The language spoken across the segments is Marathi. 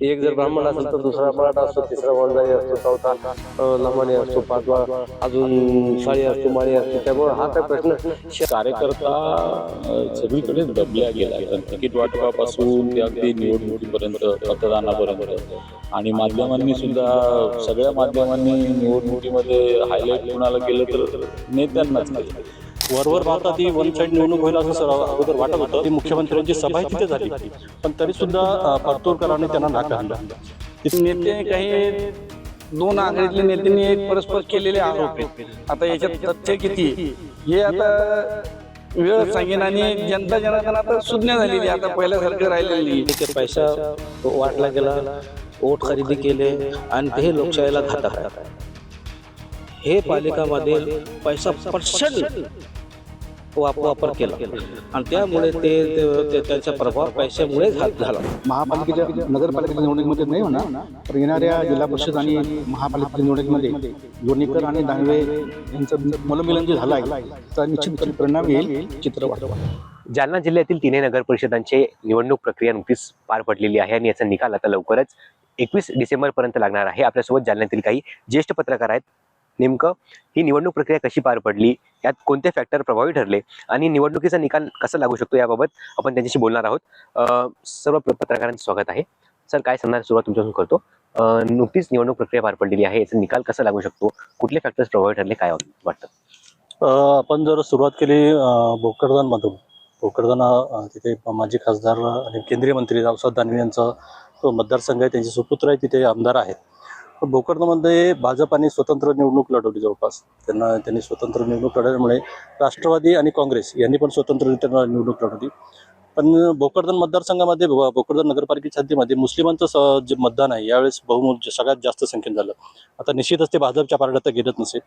एक जर ब्राह्मण असेल तर दुसरा मराठा असतो तिसरा वंजारी असतो चौथा लमाणी असतो पाचवा अजून साळी असतो माळी असते त्यामुळे हा काय प्रश्न कार्यकर्ता सगळीकडे दबल्या गेला कारण तिकीट वाटपापासून ते अगदी निवडणुकीपर्यंत मतदानापर्यंत. आणि माध्यमांनी सुद्धा सगळ्या माध्यमांनी निवडणुकीमध्ये हायलाईट कोणाला केलं तर नेत्यांनाच केलं. वरवर भारतात ही वन साईड निवडणूक होईल असं सर अगोदर वाटत होतं. ती मुख्यमंत्र्यांची सभा तिथे झाली पण तरी सुद्धा परतूरकरांनी त्यांना नाकारलं नेते काही दोन आघाडीतल्या नेत्यांनी एक परस्पर केलेले आरोप आहेत. आता याच्यात तथ्य किती हे आता वेळ सांगेन आणि जनता जनार्दन आता सुज्ञ झालेली. आता पहिल्यासारखं राहिलेलं पैसा वाटला गेला वोट खरेदी केले आणि ते लोकशाहीला घातक हे पालिकामध्ये पैसा पर्सेंट वाप वापर केला. आणि त्यामुळे ते त्यांचा प्रभाव पैशामुळे घात झाला. महापालिकेच्या नगरपालिकेच्या निवडणुकीमध्ये नाही होणार तर येणाऱ्या जिल्हा परिषद आणि महापालिकेच्या निवडणुकीमध्ये लोणीकर आणि दानवे यांचं मनोमिलन जे झालं आहे त्याचा निश्चित परिणाम येईल चित्र वाटतं जालना जिल्ह्यातील तिन्ही नगर परिषदांचे निवडणूक प्रक्रिया नुकतीच पार पडलेली आहे आणि याचा निकाल आता लवकरच एकवीस डिसेंबर पर्यंत लागणार आहे. आपल्यासोबत जालन्यातील काही ज्येष्ठ पत्रकार आहेत. नेमकं ही निवडणूक प्रक्रिया कशी पार पडली? यात कोणते फॅक्टर प्रभावी ठरले? आणि निवडणुकीचा निकाल कसा लागू शकतो याबाबत आपण त्यांच्याशी बोलणार आहोत. सर्व पत्रकारांचं स्वागत आहे. सर काय सांगणार सुरुवात तुमच्याकडून करतो. नुकतीच निवडणूक प्रक्रिया पार पडलेली आहे. याचा निकाल कसा लागू शकतो? कुठले फॅक्टर्स प्रभावी ठरले? काय वाटतं? आपण जर सुरुवात केली भोकरदानमधून. भोकरदान तिथे माजी खासदार आणि केंद्रीय मंत्री रावसाहेब दानवे यांचा तो मतदारसंघ आहे. त्यांचे सुपुत्र आहे तिथे आमदार आहेत. पण भाजप भाजपाने स्वतंत्र निवडणूक लढवली जवळपास. त्यांना त्यांनी स्वतंत्र निवडणूक लढवल्यामुळे राष्ट्रवादी आणि काँग्रेस यांनी पण स्वतंत्ररित्या निवडणूक लढवली. पण भोकरदन मतदारसंघामध्ये भोकरदन नगरपालिकेच्या हद्दीमध्ये मुस्लिमांचं स- जे मतदान आहे यावेळेस बहुमत सगळ्यात जास्त संख्येत झालं. आता निश्चितच ते भाजपच्या पारड्यात तर गेलत नसेल.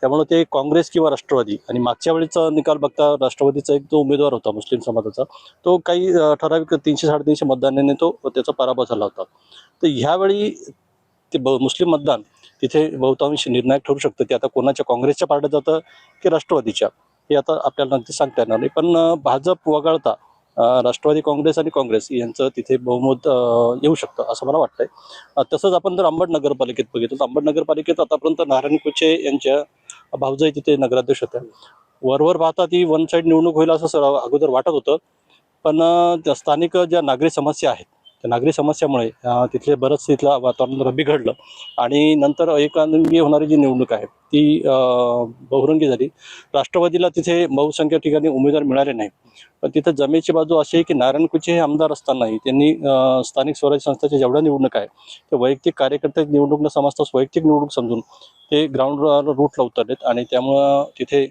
त्यामुळे ते काँग्रेस किंवा राष्ट्रवादी आणि मागच्या वेळेचा निकाल बघता राष्ट्रवादीचा एक जो उमेदवार होता मुस्लिम समाजाचा. तो काही ठराविक तीनशे साडेतीनशे मतदानाने तो त्याचा पराभव झाला होता. तर ह्यावेळी ते ब मुस्लिम मतदान तिथे बहुतांश निर्णायक ठरू शकतं. ते आता कोणाच्या काँग्रेसच्या पार्ट्यात जातं की राष्ट्रवादीच्या? हे आता आपल्याला नक्की सांगता येणार नाही. पण भाजप वगळता राष्ट्रवादी काँग्रेस आणि काँग्रेस यांचं तिथे बहुमत येऊ शकतं असं मला वाटतंय. तसंच आपण जर अंबड नगरपालिकेत बघितलं तर अंबड नगरपालिकेत आतापर्यंत नारायण कुचे यांच्या भाऊजाई तिथे नगराध्यक्ष होत्या. वरवर पाहता ती वन साईड निवडणूक होईल असं सर अगोदर वाटत होतं. पण त्या स्थानिक ज्या नागरी समस्या आहेत त्या नागरी समस्यामुळे तिथले बरंच तिथलं वातावरण बिघडलं. आणि नंतर एकांगी होणारी जी निवडणूक आहे ती बहुरंगी झाली. राष्ट्रवादीला तिथे बहुसंख्य ठिकाणी उमेदवार मिळाले नाही पण तिथं जमेची बाजू अशी आहे की नारायण कुचे हे आमदार असतानाही त्यांनी स्थानिक स्वराज्य संस्थेच्या जेवढ्या निवडणूक आहे ते वैयक्तिक कार्यकर्ते निवडणूक न समजता वैयक्तिक निवडणूक समजून ते ग्राउंड रूटला उतरलेत आणि त्यामुळं तिथे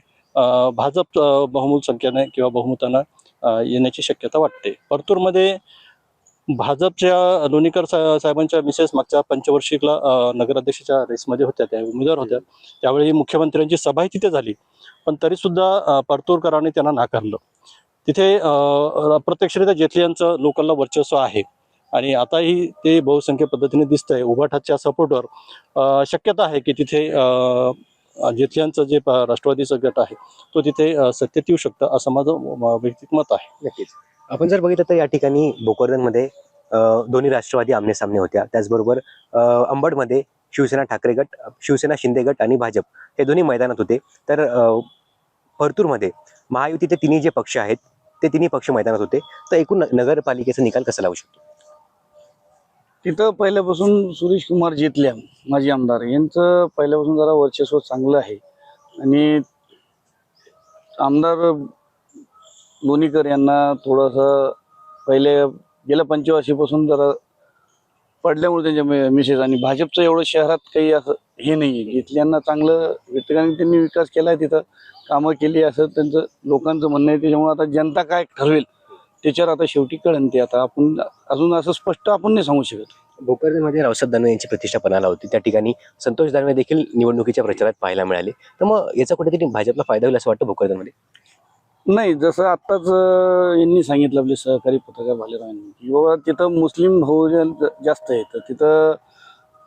भाजप बहुमूल बहुमत संख्येने किंवा बहुमतानं येण्याची शक्यता वाटते. परतूरमध्ये भाजपच्या लोणीकर साहेबांच्या मिसेस मागच्या पंचवर्षिकला नगराध्यक्षाच्या रेसमध्ये होत्या त्या उमेदवार होत्या. त्यावेळी मुख्यमंत्र्यांची सभाही तिथे झाली. पण तरी सुद्धा परतूरकरांनी त्यांना नाकारलं. तिथे अप्रत्यक्षरित्या जेटली यांचं लोकलला वर्चस्व आहे. आणि आताही ते बहुसंख्य पद्धतीने दिसतंय. उभाठाच्या सपोर्टवर शक्यता आहे की तिथे अं, जेटल्यांचं जे राष्ट्रवादीचा गट आहे तो तिथे सत्तेत येऊ शकतं असं माझं वैयक्तिक मत आहे. नक्कीच. आपण जर बघितलं तर या ठिकाणी भोकरदनमध्ये दोन्ही राष्ट्रवादी आमने सामने होत्या. त्याचबरोबर अंबडमध्ये शिवसेना ठाकरे गट शिवसेना शिंदे गट आणि भाजप हे दोन्ही मैदानात होते. तर परतूरमध्ये महायुतीचे तिन्ही जे पक्ष आहेत ते तिन्ही पक्ष मैदानात होते. तर एकूण नगरपालिकेचा निकाल कसा लावू शकतो? तिथं पहिल्यापासून सुरेश कुमार जेतल्या माजी आमदार. यांचं पहिल्यापासून जरा वर्चस्व चांगलं आहे. आणि आमदार लोणीकर यांना थोडंसं पहिले गेल्या पंचवर्षीपासून जरा पडल्यामुळे त्यांच्या मिसेस आणि भाजपचं एवढं शहरात काही असं हे नाही आहे इथल्यांना चांगलं ठिकाणी त्यांनी विकास केला आहे तिथं कामं केली असं त्यांचं लोकांचं म्हणणं आहे. त्याच्यामुळे आता जनता काय ठरवेल त्याच्यावर आता शेवटी कळेल ते. आता आपण अजून असं स्पष्ट आपण नाही सांगू शकत. भोकरदनमध्ये रावसाहेब दानवे यांची प्रतिष्ठा पणाला होती. त्या ठिकाणी संतोष दानवे देखील निवडणुकीच्या प्रचारात पाहायला मिळाले. तर मग याचा कुठेतरी भाजपला फायदा होईल असं वाटतं भोकरदनमध्ये? नाही जसं आत्ताच यांनी सांगितलं आपले सहकारी पत्रकार भालेराव यांनी की बाबा तिथं मुस्लिम बहुजन जास्त आहे तर तिथं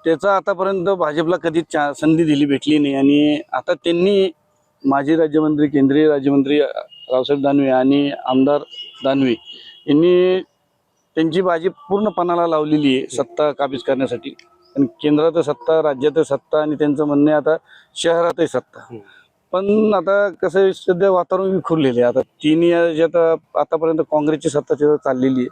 त्याचा आतापर्यंत भाजपला कधीच चा- संधी दिली भेटली नाही. आणि आता त्यांनी माजी राज्यमंत्री केंद्रीय राज्यमंत्री रावसाहेब दानवे आणि आमदार दानवे यांनी त्यांची भाजी पूर्ण पणाला लावलेली आहे सत्ता काबीज करण्यासाठी. आणि केंद्रात सत्ता राज्यात सत्ता आणि त्यांचं म्हणणं आहे आता शहरातही सत्ता. पण आता कसं सध्या वातावरण विखुरलेले आहे. आता तिन्ही याच्यात आतापर्यंत काँग्रेसची सत्ता तिथं चाललेली आहे.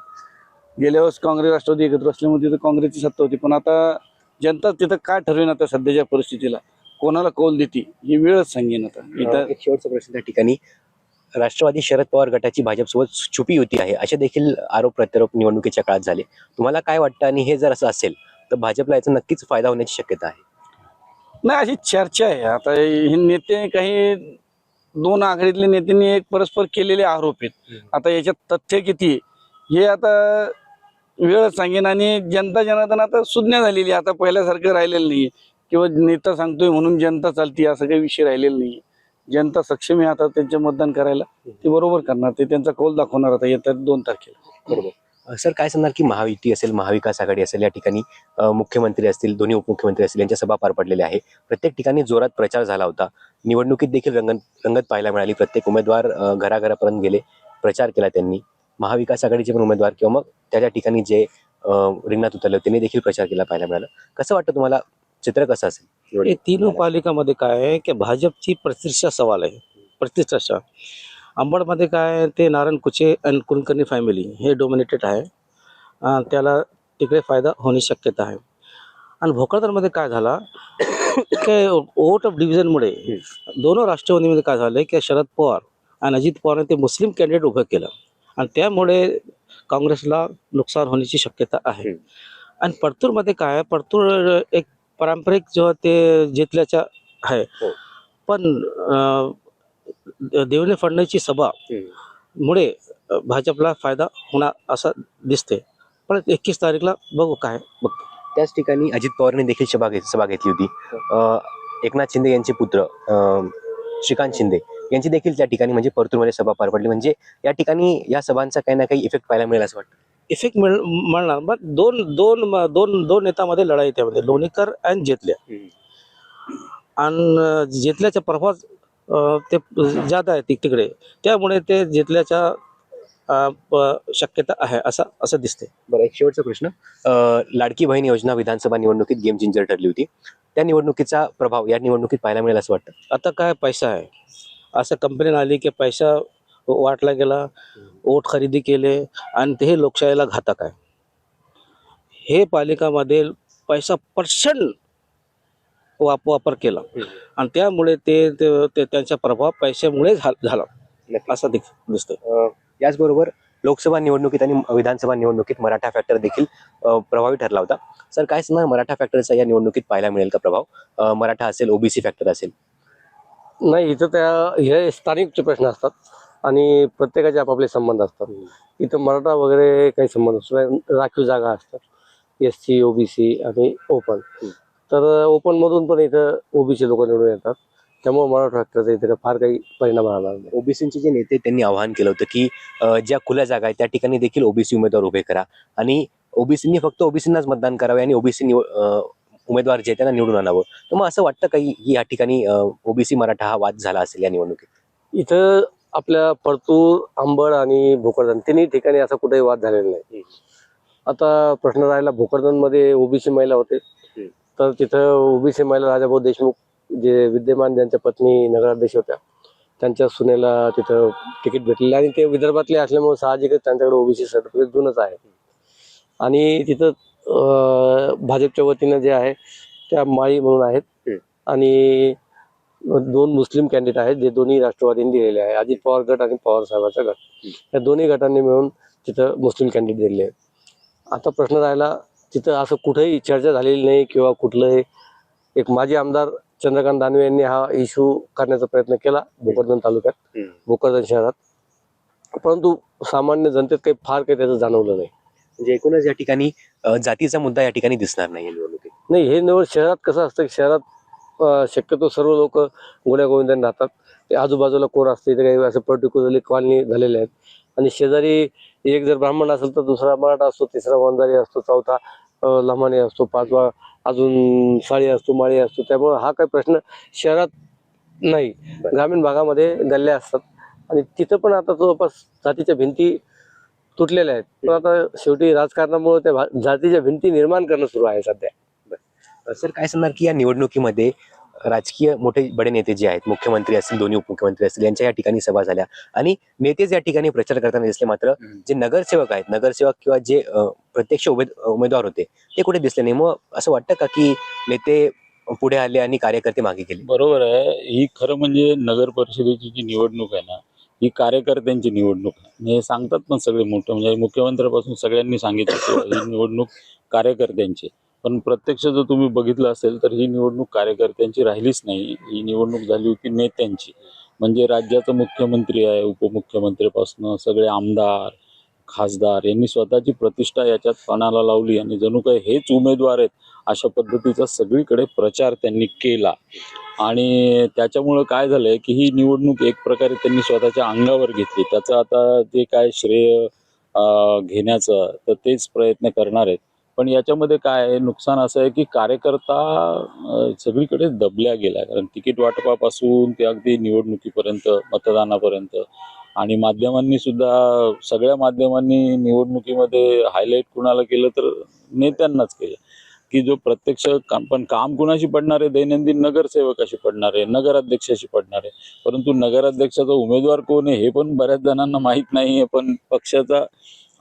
गेल्या वेळेस काँग्रेस राष्ट्रवादी एकत्र असल्यामुळे तिथं काँग्रेसची सत्ता होती. पण आता जनता तिथं काय ठरवेन आता सध्याच्या परिस्थितीला? कोणाला कौल देते? ही वेळच सांगेन आता. इथं एक शेवटचा प्रश्न त्या ठिकाणी. राष्ट्रवादी शरद पवार गटाची भाजपसोबत छुपी युती आहे. असे देखील आरोप प्रत्यारोप निवडणुकीच्या काळात झाले. तुम्हाला काय वाटतं? आणि हे जर असं असेल तर भाजपला याचा नक्कीच फायदा होण्याची शक्यता आहे. नाही अशी चर्चा आहे. आता हे नेते काही दोन आघाडीतले नेत्यांनी एक परस्पर केलेले आरोप आहेत. आता याच्यात तथ्य किती आहे? हे आता वेळच सांगेन आणि जनता जनार्दन आता सुज्ञ झालेली आहे. आता पहिल्यासारखं राहिलेलं नाही किंवा नेता सांगतोय म्हणून जनता चालती असा काही विषय राहिलेला नाही जनता सक्षम आहे आता त्यांचे मतदान करायला. ते बरोबर करणार. ते त्यांचा कौल दाखवणार आता येत्या दोन तारखेला. अ, सर काय सांगणार की महायुती असेल महाविकास आघाडी असेल या ठिकाणी मुख्यमंत्री असतील दोन्ही उपमुख्यमंत्री असतील यांच्या सभा पार पडलेल्या आहे प्रत्येक ठिकाणी जोरात प्रचार झाला होता. निवडणुकीत देखील रंगत रंगत पाहायला मिळाली. प्रत्येक उमेदवार घराघरापर्यंत गेले प्रचार केला त्यांनी. महाविकास आघाडीचे पण उमेदवार किंवा मग त्या त्या ठिकाणी जे रिंगणात उतरले होते, त्यांनी देखील प्रचार केला पाहायला मिळाला. कसं वाटतं तुम्हाला? चित्र कसं असेल? तीन पालिकामध्ये काय आहे की भाजपची प्रतिष्ठा सवाल आहे. प्रतिष्ठा अंबडमध्ये काय ते नारायण कुचे आणि कुलकर्णी फॅमिली हे डोमिनेटेड आहे. त्याला तिकडे फायदा होण्याची शक्यता आहे. आणि भोकरदनमध्ये काय झाला की वोट ऑफ डिव्हिजनमुळे दोन राष्ट्रवादीमध्ये काय झालं की शरद पवार आणि अजित पवारने ते मुस्लिम कॅन्डिडेट उभं केलं. आणि त्यामुळे काँग्रेसला नुकसान होण्याची शक्यता आहे. आणि परतूरमध्ये काय आहे परतूर एक पारंपरिक जो ते जिथल्याच्या आहे. हो. पण देवेंद्र फडणवीसची सभा मुळे भाजपला फायदा होणार असं दिसते पण एकवीस तारीखला बघू काय बघतो त्याच ठिकाणी अजित पवारांनी देखील सभा घेत सभा घेतली होती. एकनाथ शिंदे यांचे पुत्र श्रीकांत शिंदे यांची देखील त्या ठिकाणी म्हणजे परतूरमध्ये सभा पार पडली. म्हणजे या ठिकाणी या सभांचा काही ना काही इफेक्ट पाहायला मिळेल असं वाटतं. इफेक्ट मिळ मिळणार. पण दोन दोन दोन दोन नेत्यामध्ये लढाई त्यामध्ये. लोणीकर आणि जेतल्या आणि जेतल्याचा प्रभाव अं, ते जादा आहे ति- तिकडे त्यामुळे ते प- शक्यता आहे असं असं दिसते बरं एक शेवटचा प्रश्न. लाडकी बहीण योजना विधानसभा निवडणुकीत गेम चेंजर ठरली होती. त्या निवडणुकीचा प्रभाव या निवडणुकीत पाहायला मिळेल असं वाटतं? आता काय पैसा आहे? असं कंप्लेन आली की पैसा वाटला गेला वोट खरेदी केले आणि ते लोकशाहीला घातक आहे. हे पालिकामध्ये पैसा पर्सेंट वाप वापर केला. आणि त्यामुळे ते त्यांचा प्रभाव पैशामुळे झा- झाला. असं दिस दिसतंय. अ, याचबरोबर लोकसभा निवडणुकीत आणि विधानसभा निवडणुकीत मराठा फॅक्टर देखील अ, प्रभावी ठरला होता. सर काय सांगणार मराठा फॅक्टरचा या निवडणुकीत पाहायला मिळेल का प्रभाव? अ, मराठा असेल ओबीसी फॅक्टर असेल? नाही इथं त्या हे स्थानिकचे प्रश्न असतात आणि प्रत्येकाचे आपापले संबंध असतात. इथं मराठा वगैरे काही संबंध नसतो. राखीव जागा असतात. एस सी ओबीसी आणि ओपन तर ओपन मधून पण इथं ओबीसी लोक निवडून येतात. त्यामुळे मराठा फॅक्टरचा इथे फार काही परिणाम राहणार नाही. ओबीसीचे जे नेते त्यांनी आवाहन केलं होतं की ज्या खुल्या जागा आहेत त्या ठिकाणी देखील ओबीसी उमेदवार उभे करा. आणि ओबीसींनी फक्त ओबीसींनाच मतदान करावे आणि ओबीसी उमेदवार जे त्यांना निवडून आणावं. तर मग असं वाटतं काही की या ठिकाणी ओबीसी मराठा हा वाद झाला असेल या निवडणुकीत? इथं आपल्या परतूर आंबड आणि भोकरदन तिन्ही ठिकाणी असा कुठेही वाद झालेला नाही. आता प्रश्न राहिला भोकरदनमध्ये ओबीसी महिला होते. तर तिथं ओबीसी महिला राजाभाऊ देशमुख जे विद्यमान ज्यांच्या पत्नी नगराध्यक्ष होत्या त्यांच्या सुनेला तिथं तिकीट भेटलेलं आणि ते विदर्भातले असल्यामुळे साहजिकच त्यांच्याकडे ओबीसी सर्टिफिकेट जुनच आहे. आणि तिथं भाजपच्या वतीनं जे आहे त्या माळी म्हणून आहेत. आणि दोन मुस्लिम कॅन्डिडेट आहेत जे दोन्ही राष्ट्रवादींनी दिलेले आहे. अजित पवार गट आणि पवार साहेबांचा गट. या दोन्ही गटांनी मिळून तिथं मुस्लिम कॅन्डिडेट दिलेले आहेत. आता प्रश्न राहिला तिथं असं कुठेही चर्चा झालेली नाही किंवा कुठलंही. एक माजी आमदार चंद्रकांत दानवे यांनी हा इश्यू करण्याचा प्रयत्न केला भोकरदन तालुक्यात भोकरदन शहरात. परंतु सामान्य जनतेत काही फार काही त्याचं जाणवलं नाही. म्हणजे एकूणच या ठिकाणी जातीचा मुद्दा या ठिकाणी दिसणार नाही निवडणुकीत. नाही हे निवड शहरात कसं असतं की शहरात शक्यतो सर्व लोक गुण्या गोविंदाने राहतात. ते आजूबाजूला कोण असते इथे काही असं पर्टिक्युलरली कॉलनी झालेले आहेत. आणि शेजारी एक जर ब्राह्मण असेल तर दुसरा मराठा असतो तिसरा वंजारी असतो चौथा लमाणी असतो पाचवा अजून साळी असतो माळी असतो. त्यामुळे हा काही प्रश्न शहरात नाही. ग्रामीण भागामध्ये गल्ल्या असतात. आणि तिथं पण आता जवळपास जातीच्या भिंती तुटलेल्या आहेत. पण आता शेवटी राजकारणामुळे त्या भा- जातीच्या भिंती निर्माण करणं सुरू आहे सध्या. सर काय सांगणार की या निवडणुकीमध्ये राजकीय मोठे बडे नेते जे आहेत मुख्यमंत्री असतील दोन्ही उपमुख्यमंत्री असतील यांच्या या ठिकाणी सभा झाल्या. आणि नेतेच या ठिकाणी प्रचार करताना दिसले मात्र जे नगरसेवक आहेत नगरसेवक किंवा जे प्रत्यक्ष उमेद उमेदवार होते ते कुठे दिसले नाही? मग असं वाटतं का की नेते पुढे आले आणि कार्यकर्ते मागे गेले? बरोबर आहे. ही खरं म्हणजे नगर परिषदेची जी निवडणूक आहे ना ही कार्यकर्त्यांची निवडणूक आहे. हे सांगतात पण सगळे मोठं म्हणजे मुख्यमंत्र्यापासून सगळ्यांनी सांगितलं की ही निवडणूक कार्यकर्त्यांची. पण प्रत्यक्ष जर तुम्ही बघितलं असेल तर ही निवडणूक कार्यकर्त्यांची राहिलीच नाही. ही निवडणूक झाली होती नेत्यांची. म्हणजे राज्याचा मुख्यमंत्री आहे उपमुख्यमंत्रीपासून सगळे आमदार खासदार यांनी स्वतःची प्रतिष्ठा याच्यात पणाला लावली आणि जणू काही हेच उमेदवार आहेत अशा पद्धतीचा सगळीकडे प्रचार त्यांनी केला. आणि त्याच्यामुळं काय झालंय की ही निवडणूक एक प्रकारे त्यांनी स्वतःच्या अंगावर घेतली. त्याचं आता जे काय श्रेय घेण्याचं तर तेच प्रयत्न करणार आहेत. पण याच्यामध्ये काय नुकसान असं आहे की कार्यकर्ता सगळीकडे दबल्या गेला कारण तिकीट वाटपापासून ते अगदी निवडणुकीपर्यंत मतदानापर्यंत. आणि माध्यमांनी सुद्धा सगळ्या माध्यमांनी निवडणुकीमध्ये हायलाईट कुणाला केलं तर नेत्यांनाच केलं. की जो प्रत्यक्ष काम पण काम कुणाशी पडणार आहे? दैनंदिन नगरसेवकाशी पडणार आहे नगराध्यक्षाशी पडणार आहे. परंतु नगराध्यक्षाचा उमेदवार कोण आहे हे पण बऱ्याच जणांना माहीत नाही आहे पण पक्षाचा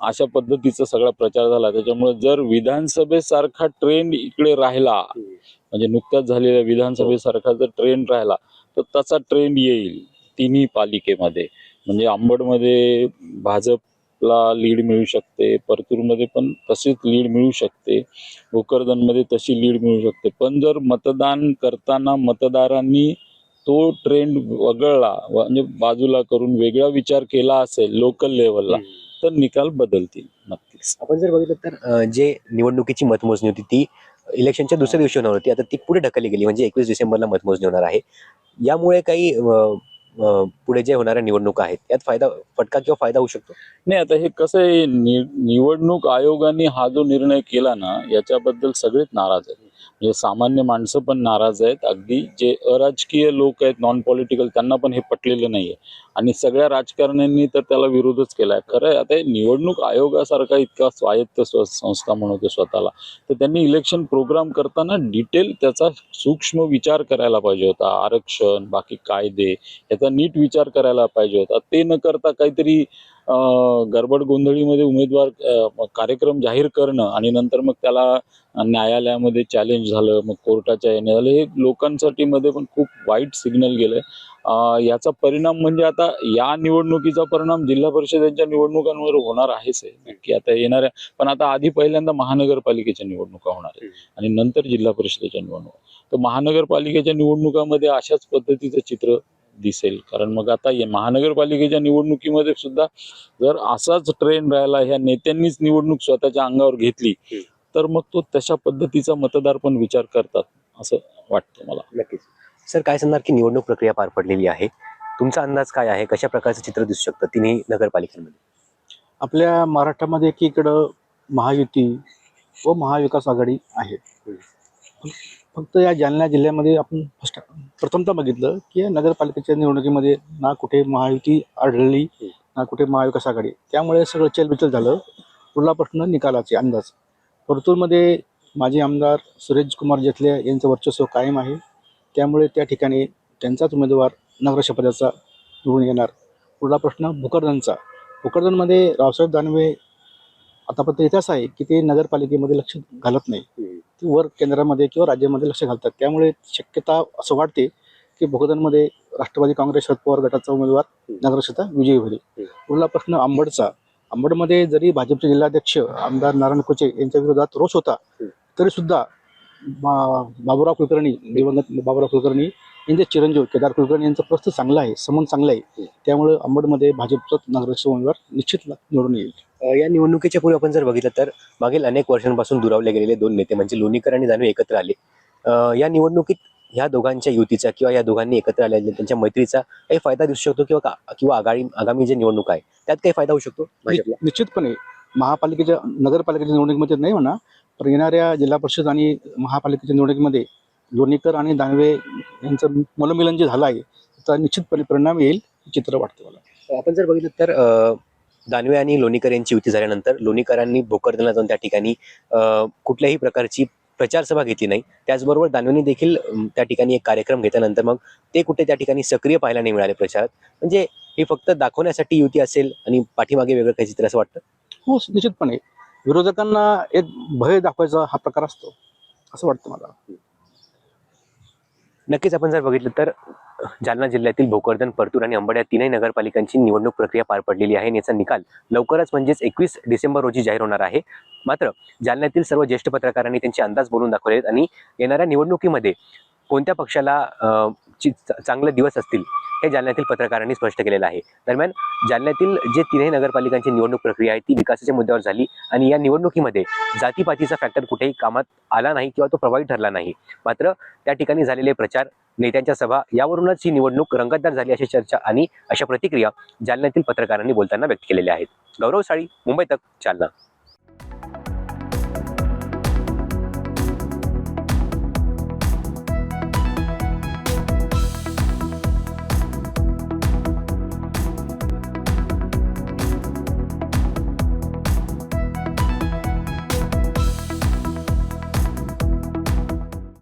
अशा पद्धतीचा सगळा प्रचार झाला. त्याच्यामुळे जर विधानसभेसारखा ट्रेंड इकडे राहिला म्हणजे नुकत्याच झालेल्या विधानसभेसारखा जर ट्रेंड राहिला तर तसा ट्रेंड येईल तिन्ही पालिकेमध्ये. म्हणजे आंबडमध्ये भाजपला लीड मिळू शकते परतूरमध्ये पण तशीच लीड मिळू शकते भोकरदनमध्ये तशी लीड मिळू शकते. पण जर मतदान करताना मतदारांनी तो ट्रेंड वगळला म्हणजे बाजूला करून वेगळा विचार केला असेल लोकल लेवलला तर निकाल बदलतील नक्कीच. आपण जर बघितलं तर जे निवडणुकीची मतमोजणी होती ती इलेक्शनच्या दुसऱ्या दिवशी होणार होती. आता ती पुढे ढकलली गेली म्हणजे एकवीस डिसेंबरला मतमोजणी होणार आहे. यामुळे काही पुढे जे होणाऱ्या निवडणुका आहेत यात फायदा फटका किंवा फायदा होऊ शकतो? नाही आता हे कसं आहे निवडणूक आयोगाने हा जो निर्णय केला ना याच्याबद्दल सगळेच नाराज आहेत. म्हणजे सामान्य माणसं पण नाराज आहेत अगदी जे अराजकीय लोक आहेत नॉन पॉलिटिकल त्यांना पण हे पटलेलं नाहीये. आणि सगळ्या राजकारण्यांनी तर त्याला विरोधच केला आहे खरं आता निवडणूक आयोगासारखा इतका स्वायत्त स्व- संस्था म्हणवते स्वतःला तर त्यांनी इलेक्शन प्रोग्राम करताना डिटेल त्याचा सूक्ष्म विचार करायला पाहिजे होता. आरक्षण बाकी कायदे याचा नीट विचार करायला पाहिजे होता. ते न करता काहीतरी गडबड गोंधळीमध्ये उमेदवार कार्यक्रम जाहीर करणं आणि नंतर मग त्याला न्यायालयामध्ये चॅलेंज झालं मग कोर्टाच्या याने झालं हे लोकांसाठी मध्ये पण खूप वाईट सिग्नल गेलंय. अं, याचा परिणाम म्हणजे आता या निवडणुकीचा परिणाम जिल्हा परिषदेच्या निवडणुकांवर होणार आहेच आहे. नक्की आता येणाऱ्या पण आता आधी पहिल्यांदा महानगरपालिकेच्या निवडणुका होणार आहे आणि नंतर जिल्हा परिषदेच्या निवडणुका. तर महानगरपालिकेच्या निवडणुकामध्ये अशाच पद्धतीचं चित्र दिसेल. कारण मग आता या महानगरपालिकेच्या निवडणुकीमध्ये सुद्धा जर असाच ट्रेंड राहिला ह्या नेत्यांनीच निवडणूक स्वतःच्या अंगावर घेतली तर मग तो तशा पद्धतीचा मतदार पण विचार करतात असं वाटतं मला. नक्कीच. सर काय सांगणार की निवडणूक प्रक्रिया पार पडलेली आहे? तुमचा अंदाज काय आहे? कशा प्रकारचं चित्र दिसू शकतं तिन्ही नगरपालिकांमध्ये? आपल्या महाराष्ट्रामध्ये एकीकडं महायुती व महाविकास आघाडी आहे फक्त या जालना जिल्ह्यामध्ये आपण फर्स्ट प्रथमतः बघितलं की या नगरपालिकेच्या निवडणुकीमध्ये ना कुठे महायुती आढळली ना कुठे महाविकास आघाडी. त्यामुळे सगळं चलबिचल झालं. पुढला प्रश्न निकालाचे अंदाज. परतूरमध्ये माजी आमदार सुरेश कुमार जेथले यांचं वर्चस्व कायम आहे. त्यामुळे त्या ठिकाणी त्यांचाच उमेदवार नगरशपथाचा निवडून येणार. पुढला प्रश्न भोकरदनचा. भोकरदनमध्ये रावसाहेब दानवे आतापर्यंत इतिहास आहे की ते नगरपालिकेमध्ये लक्ष घालत नाही. ते वर केंद्रामध्ये किंवा राज्यामध्ये लक्ष घालतात. त्यामुळे शक्यता असं वाटते की भोकरदनमध्ये राष्ट्रवादी काँग्रेस शरद पवार गटाचा उमेदवार नगरक्षेत्र विजयी होईल. पुढला प्रश्न आंबडचा. आंबडमध्ये जरी भाजपचे जिल्हाध्यक्ष आमदार नारायण कोचे यांच्या विरोधात रोष होता तरी सुद्धा बाबुराव कुलकर्णी दिवंगत बाबुराव कुलकर्णी यांचे चिरंजीव केदार कुलकर्णी यांचं प्रस्त चांगलं आहे समन चांगलं आहे. त्यामुळे अंबडमध्ये भाजपचा नगराध्यक्ष उमेदवार निश्चित निवडून येईल. या निवडणुकीच्या पूर्वी आपण जर बघितलं तर मागील अनेक वर्षांपासून दुरावले गेलेले दोन नेते म्हणजे लोणीकर आणि दानवे एकत्र आले. या निवडणुकीत ह्या दोघांच्या युतीचा किंवा या दोघांनी एकत्र आलेल्या त्यांच्या मैत्रीचा काही फायदा दिसू शकतो किंवा का- किंवा आगामी आगामी जे निवडणूक आहे त्यात काही फायदा होऊ शकतो निश्चितपणे. महापालिकेच्या नगरपालिकेच्या निवडणुकीमध्ये नाही म्हणा पण येणाऱ्या जिल्हा परिषद आणि महापालिकेच्या निवडणुकीमध्ये लोणीकर आणि दानवे यांचं मनोमिलन जे झालं आहे त्याचा निश्चितपणे परिणाम येईल चित्र वाटतं मला. आपण जर बघितलं तर दानवे आणि लोणीकर यांची युती झाल्यानंतर लोणीकरांनी भोकरदनला जाऊन त्या ठिकाणी कुठल्याही प्रकारची प्रचार सभा घेतली नाही. त्याचबरोबर दानवेंनी देखील त्या ठिकाणी एक कार्यक्रम घेतल्यानंतर मग ते कुठे त्या ठिकाणी सक्रिय पाहायला नाही मिळाले प्रचारात. म्हणजे हे फक्त दाखवण्यासाठी युती असेल आणि पाठीमागे वेगळं काही चित्र असं वाटतं? हो निश्चितपणे. विरोधकांना एक भय दाखवायचा हा प्रकार असतो असं वाटतं मला. नक्कीच आपण जर बघितलं तर जालना जिल्ह्यातील भोकरदन परतूर आणि अंबड या तीनही नगरपालिकांची निवडणूक प्रक्रिया पार पडलेली आहे आणि याचा निकाल लवकरच म्हणजेच एकवीस डिसेंबर रोजी जाहीर होणार आहे. मात्र जालन्यातील सर्व ज्येष्ठ पत्रकारांनी त्यांचे अंदाज बोलून दाखवलेत आणि येणाऱ्या निवडणुकीमध्ये कोणत्या पक्षाला ची चांगले दिवस असतील हे जालन्यातील पत्रकारांनी स्पष्ट केलेलं आहे. दरम्यान जालन्यातील जे तिन्ही नगरपालिकांची निवडणूक प्रक्रिया आहे ती विकासाच्या मुद्द्यावर झाली आणि या निवडणुकीमध्ये जातीपातीचा फॅक्टर कुठेही कामात आला नाही किंवा तो प्रभावी ठरला नाही. मात्र त्या ठिकाणी झालेले प्रचार नेत्यांच्या सभा यावरूनच ही निवडणूक रंगतदार झाली अशी चर्चा आणि अशा प्रतिक्रिया जालन्यातील पत्रकारांनी बोलताना व्यक्त केलेल्या आहेत. गौरव साळी मुंबई तक जालना.